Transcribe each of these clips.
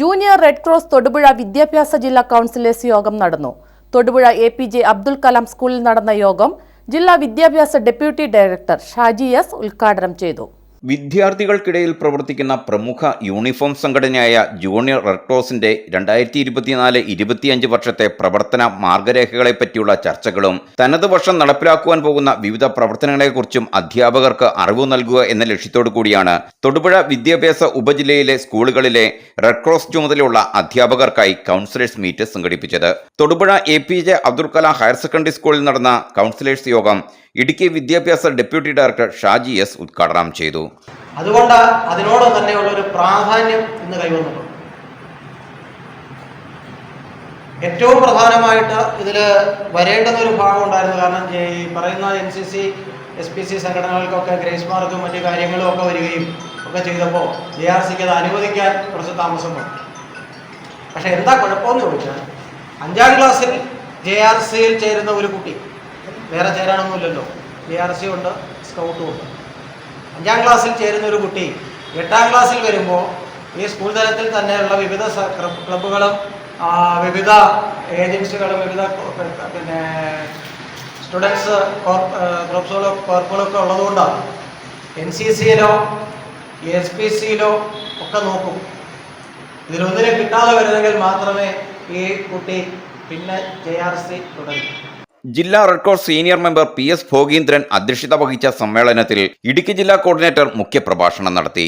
Junior red cross Thodupuzha വിദ്യാഭ്യാസ ജില്ലാ counsellors യോഗം നടന്നു. Thodupuzha A P J Abdul Kalam സ്കൂളിൽ നടന്ന യോഗം ജില്ലാ വിദ്യാഭ്യാസ ഡെപ്യൂട്ടി ഡയറക്ടർ ഷാജി എസ് ഉദ്ഘാടനം ചെയ്തു. വിദ്യാർത്ഥികൾക്കിടയിൽ പ്രവർത്തിക്കുന്ന പ്രമുഖ യൂണിഫോം സംഘടനയായ ജൂനിയർ റെഡ് ക്രോസിന്റെ രണ്ടായിരത്തി ഇരുപത്തിനാല് ഇരുപത്തിയഞ്ച് വർഷത്തെ പ്രവർത്തന മാർഗരേഖകളെ പറ്റിയുള്ള ചർച്ചകളും തനത് വർഷം നടപ്പിലാക്കുവാൻ പോകുന്ന വിവിധ പ്രവർത്തനങ്ങളെക്കുറിച്ചും അധ്യാപകർക്ക് അറിവ് നൽകുക എന്ന ലക്ഷ്യത്തോടു കൂടിയാണ് തൊടുപുഴ വിദ്യാഭ്യാസ ഉപജില്ലയിലെ സ്കൂളുകളിലെ റെഡ് ക്രോസ് ചുമതലയുള്ള അധ്യാപകർക്കായി കൗൺസിലേഴ്സ് മീറ്റ് സംഘടിപ്പിച്ചത്. Thodupuzha A P J Abdul Kalam higher secondary സ്കൂളിൽ നടന്ന കൗൺസിലേഴ്സ് യോഗം ഇടുക്കി വിദ്യാഭ്യാസ ഡെപ്യൂട്ടി ഡയറക്ടർ ഷാജി എസ് ഉദ്ഘാടനം ചെയ്തു. അതുകൊണ്ട് അതിനോട് തന്നെയുള്ള ഒരു പ്രാധാന്യം ഇന്ന് കൈവന്നിട്ടുണ്ട് ഏറ്റവും പ്രധാനമായിട്ട് ഇതിൽ വരേണ്ടുന്ന ഒരു ഭാഗം ഉണ്ടായിരുന്നു. കാരണം ഈ പറയുന്ന N C C S P C സംഘടനകൾക്കൊക്കെ grace മാർക്കും മറ്റു കാര്യങ്ങളും ഒക്കെ വരികയും ഒക്കെ ചെയ്തപ്പോൾ ജെ ആർ സിക്ക് അത് അനുവദിക്കാൻ കുറച്ച് താമസം വന്നു. പക്ഷേ എന്താ കുഴപ്പമെന്ന് ചോദിച്ചാൽ അഞ്ചാം ക്ലാസ്സിൽ ജെ ആർ സിയിൽ ചേരുന്ന ഒരു കുട്ടി വേറെ ചേരാനൊന്നുമില്ലല്ലോ. ബി ആർ സി ഉണ്ട് സ്കൗട്ടും ഉണ്ട്. അഞ്ചാം ക്ലാസ്സിൽ ചേരുന്ന ഒരു കുട്ടി എട്ടാം ക്ലാസ്സിൽ വരുമ്പോൾ ഈ സ്കൂൾ തലത്തിൽ തന്നെയുള്ള വിവിധ ക്ലബുകളും വിവിധ ഏജൻസികളും വിവിധ പിന്നെ സ്റ്റുഡൻസ് ഗ്രൂപ്പ്സുകളോ കോർപ്പുകളൊക്കെ ഉള്ളതുകൊണ്ടാണ് എൻ സി സിയിലോ എസ് പി സിയിലോ ഒക്കെ നോക്കും. ഇതിലൊന്നിനെ കിട്ടാതെ വരുന്നെങ്കിൽ മാത്രമേ ഈ കുട്ടി പിന്നെ ജെ ആർ സി തുടരും. ജില്ലാ red cross senior member P S Bhogeendran അധ്യക്ഷത വഹിച്ച സമ്മേളനത്തിൽ ഇടുക്കി ജില്ലാ കോർഡിനേറ്റർ മുഖ്യപ്രഭാഷണം നടത്തി.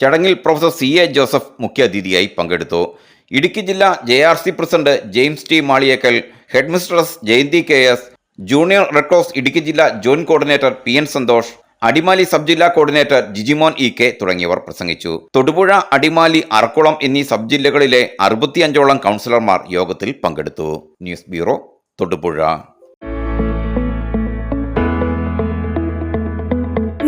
ചടങ്ങിൽ പ്രൊഫസർ സി എ ജോസഫ് മുഖ്യാതിഥിയായി പങ്കെടുത്തു. ഇടുക്കി ജില്ലാ J R C president James T Maliyekkal head mistress Jayanthi K S junior red cross Idukki ജില്ലാ joint coordinator P N Santhosh Adimali sub ജില്ലാ കോർഡിനേറ്റർ ജിജിമോൻ ഇ കെ തുടങ്ങിയവർ പ്രസംഗിച്ചു. തൊടുപുഴ അടിമാലി അറക്കുളം എന്നീ സബ് ജില്ലകളിലെ അറുപത്തിയഞ്ചോളം കൗൺസിലർമാർ യോഗത്തിൽ പങ്കെടുത്തു. News bureau Thodupuzha.